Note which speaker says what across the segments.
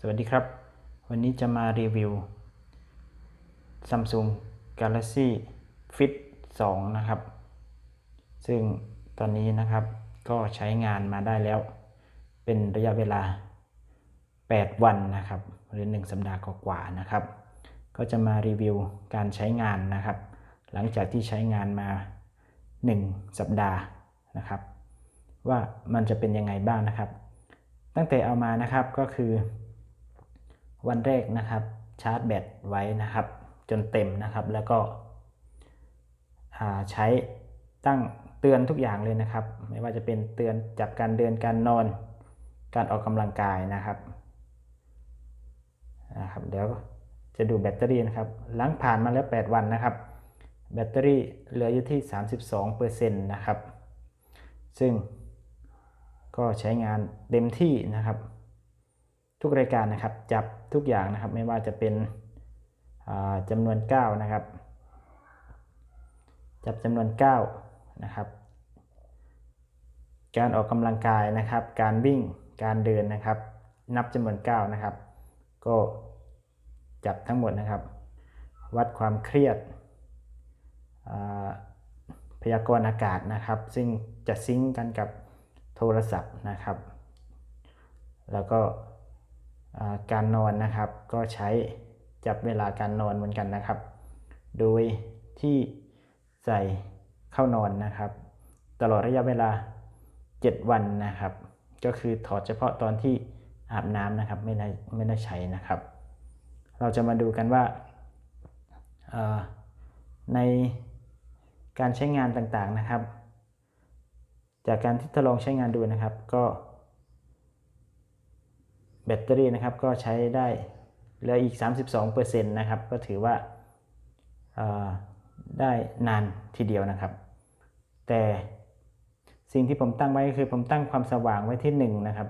Speaker 1: สวัสดีครับ วันนี้จะมารีวิว Samsung Galaxy Fit 2 นะครับ ซึ่งตอนนี้นะครับก็ใช้งานมาได้แล้ว เป็นระยะเวลา 8 วันนะครับ หรือ 1 สัปดาห์กว่าๆนะครับ ก็จะมารีวิวการใช้งานนะครับ หลังจากที่ใช้งานมา 1 สัปดาห์นะครับ ว่ามันจะเป็นยังไงบ้างนะครับ ตั้งแต่เอามานะครับก็คือ วันแรกนะครับชาร์จแบตไว้นะครับ จนเต็มนะครับ แล้วก็ใช้ตั้งเตือนทุกอย่างเลยนะครับ ไม่ว่าจะเป็นเตือนจับการเดินการนอน การออกกำลังกายนะครับนะครับเดี๋ยวจะดูแบตเตอรี่นะครับหลังผ่านมาแล้ว 8 วันนะครับ แบตเตอรี่เหลืออยู่ที่ 32%นะครับ ซึ่งก็ใช้งานเต็มที่นะครับ ทุกรายการนะครับ จับทุกอย่างนะครับ ไม่ว่าจะเป็นอ่าจำนวน 9 นะครับ จับจำนวน 9 นะครับ การออกกำลังกายนะครับ การวิ่งการเดินนะครับ นับจำนวน 9 นะครับ ก็จับทั้งหมดนะครับ วัดความเครียดพยากรณ์อากาศนะครับ ซึ่งจะซิงก์กันกับโทรศัพท์นะครับ แล้วก็ การนอนนะครับ ก็ใช้จับเวลาการนอนเหมือนกันนะครับ โดยที่ใส่เข้านอนนะครับ ตลอดระยะเวลา 7 วันนะครับ ก็คือถอดเฉพาะตอนที่อาบน้ำนะครับไม่ได้ไม่ได้ใช้นะครับ เราจะมาดูกันว่าอ่าในการใช้งานต่างๆนะครับ จากการที่ทดลองใช้งานดูนะครับ ก็ แบตเตอรี่นะครับก็ใช้ได้เหลืออีก 32%นะครับก็ถือว่าได้นานทีเดียวนะครับ แต่สิ่งที่ผมตั้งไว้ก็คือผมตั้งความสว่างไว้ที่1นะครับ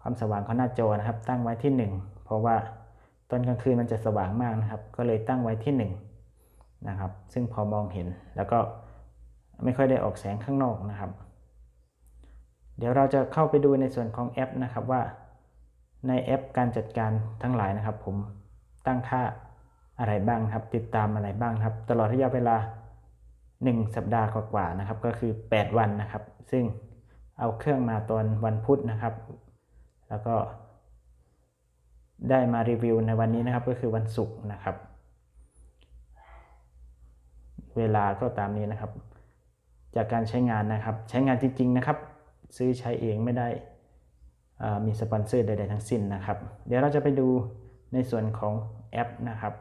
Speaker 1: ความสว่างของหน้าจอนะครับ ตั้งไว้ที่ 1 เพราะว่าตอนกลางคืนมันจะสว่างมากนะครับ ก็เลยตั้งไว้ที่1นะครับซึ่งพอมองเห็นแล้วก็ไม่ค่อยได้ออกแสงข้างนอกนะครับ เดี๋ยวเราจะเข้าไปดูในส่วนของแอปนะครับว่า ในแอปการจัดการทั้งหลายนะครับ ผมตั้งค่าอะไรบ้างครับ ติดตามอะไรบ้างครับ ตลอดระยะเวลา 1 สัปดาห์กว่าๆนะครับ ก็คือ 8 วันนะครับ ซึ่งเอาเครื่องมาตอนวันพุธนะครับ แล้วก็ ได้มารีวิวในวันนี้นะครับ ก็คือวันศุกร์นะครับ เวลาก็ตามนี้นะครับ จากการใช้งานนะครับ ใช้งานจริง ๆ นะครับ ซื้อใช้เองไม่ได้ มีสปอนเซอร์ใดๆทั้งสิ้นนะครับ เดี๋ยวเราจะไปดูในส่วนของแอปนะครับ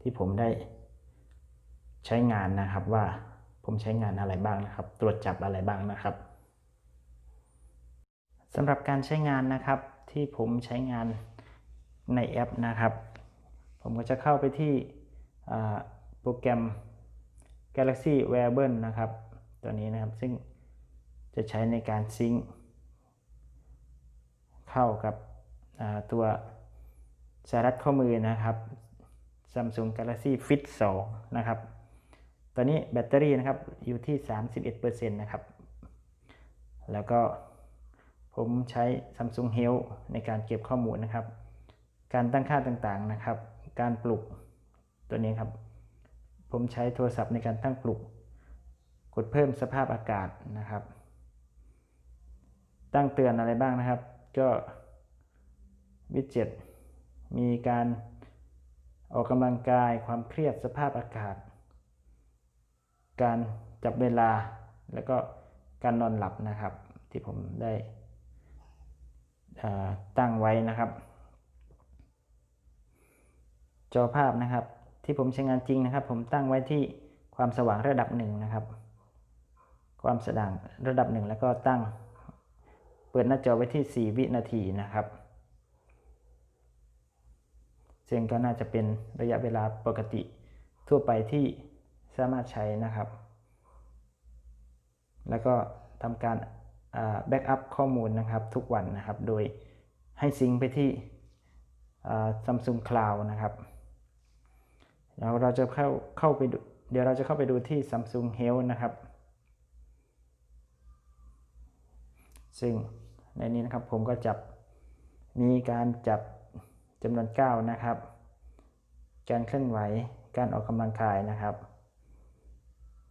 Speaker 1: ที่ผมได้ใช้งานนะครับว่าผมใช้งานอะไรบ้างนะครับ ตรวจจับอะไรบ้างนะครับสำหรับการใช้งานนะครับที่ผมใช้งานในแอปนะครับ ผมก็จะเข้าไปที่โปรแกรม Galaxy Wearable นะครับ ตัวนี้นะครับซึ่งจะใช้ในการซิงค์ เข้ากับตัวสายรัดข้อมือนะครับ Samsung Galaxy Fit 2 นะครับ ตอนนี้แบตเตอรี่นะครับอยู่ที่ 31%นะครับ แล้วก็ผมใช้ Samsung Health ในการเก็บข้อมูลนะครับ การตั้งค่าต่างๆนะครับ การปลุกตัวนี้ครับ ผมใช้โทรศัพท์ในการตั้งปลุก กดเพิ่มสภาพอากาศนะครับ ตั้งเตือนอะไรบ้างนะครับ ก็วิดเจ็ตมีการออกกำลังกายความเครียดสภาพอากาศ การจับเวลาแล้วก็การนอนหลับนะครับ ที่ผมได้ตั้งไว้นะครับ จอภาพนะครับที่ผมใช้งานจริงนะครับ ผมตั้งไว้ที่ความสว่างระดับหนึ่งนะครับ ความสว่างระดับหนึ่งแล้วก็ตั้ง ปิดหน้าจอไว้ที่ 4 วินาทีนะครับ ซึ่งก็น่าจะเป็นระยะเวลาปกติทั่วไปที่สามารถใช้นะครับ แล้วก็ทำการแบ็กอัพข้อมูลนะครับทุกวันนะครับ โดยให้ซิงไปที่ซัมซุงคลาวนะครับแล้วเราจะเข้าเข้าไปดูเดี๋ยวเราจะเข้าไปดูที่ Samsung Health นะครับซึ่ง ในนี้นะครับผมก็จับมีการจับจำนวน9นะครับ การเคลื่อนไหวการออกกำลังกายนะครับ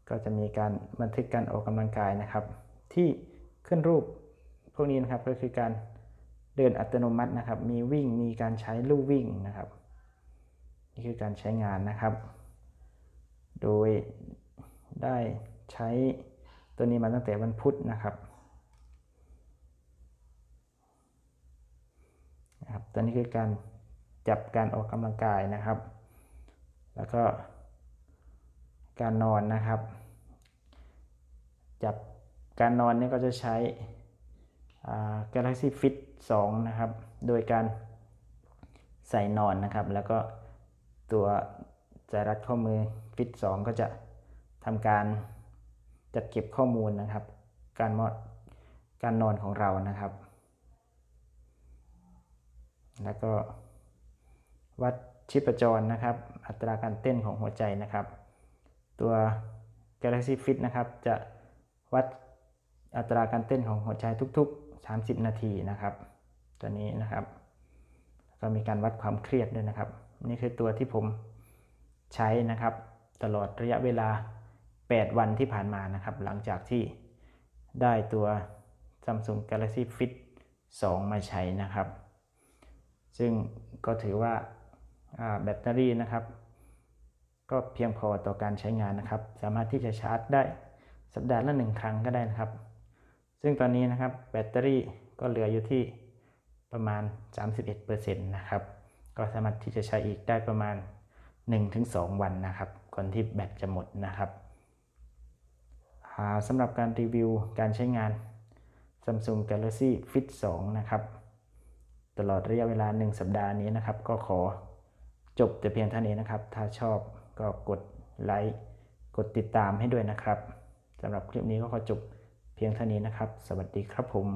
Speaker 1: ก็จะมีการบันทึกการออกกำลังกายนะครับ ที่ขึ้นรูปพวกนี้นะครับก็คือการเดินอัตโนมัตินะครับ มีวิ่งมีการใช้ลู่วิ่งนะครับ นี่คือการใช้งานนะครับ โดยได้ใช้ตัวนี้มาตั้งแต่วันพุธนะครับ นะครับ ตัวนี้คือการจับการออกกำลังกายนะครับ แล้วก็การนอนนะครับ จับการนอนนี่ก็จะใช้ Galaxy Fit 2 นะครับ โดยการใส่นอนนะครับ แล้วก็ตัวสายรัดข้อมือ Fit 2 ก็จะทำการจัดเก็บข้อมูลนะครับ การมอดการนอนของเรานะครับ แล้วก็วัดชีพจรนะครับ อัตราการเต้นของหัวใจนะครับ ตัว Galaxy Fit นะครับจะวัดอัตราการเต้นของหัวใจทุก ๆ 30 นาทีนะครับ ตัวนี้นะครับ ก็มีการวัดความเครียดด้วยนะครับ นี่คือตัวที่ผมใช้นะครับ ตลอดระยะเวลา 8 วันที่ผ่านมานะครับ หลังจากที่ได้ตัว Samsung Galaxy Fit 2 มาใช้นะครับ ซึ่งก็ถือว่าแบตเตอรี่นะครับ ก็เพียงพอต่อการใช้งานนะครับ สามารถที่จะชาร์จได้สัปดาห์ละหนึ่งครั้งก็ได้นะครับ ซึ่งตอนนี้นะครับแบตเตอรี่ก็เหลืออยู่ที่ประมาณ 31%นะครับ ก็สามารถที่จะใช้อีกได้ประมาณ 1-2 วันนะครับ ก่อนที่แบตจะหมดนะครับสำหรับการรีวิวการใช้งาน Samsung Galaxy Fit 2 นะครับ ตลอดระยะเวลา 1 สัปดาห์นี้นะครับ ก็ขอจบแต่เพียงเท่านี้นะครับ ถ้าชอบก็กดไลค์กดติดตามให้ด้วยนะครับสำหรับคลิปนี้ก็ขอจบเพียงเท่านี้นะครับ สวัสดีครับผม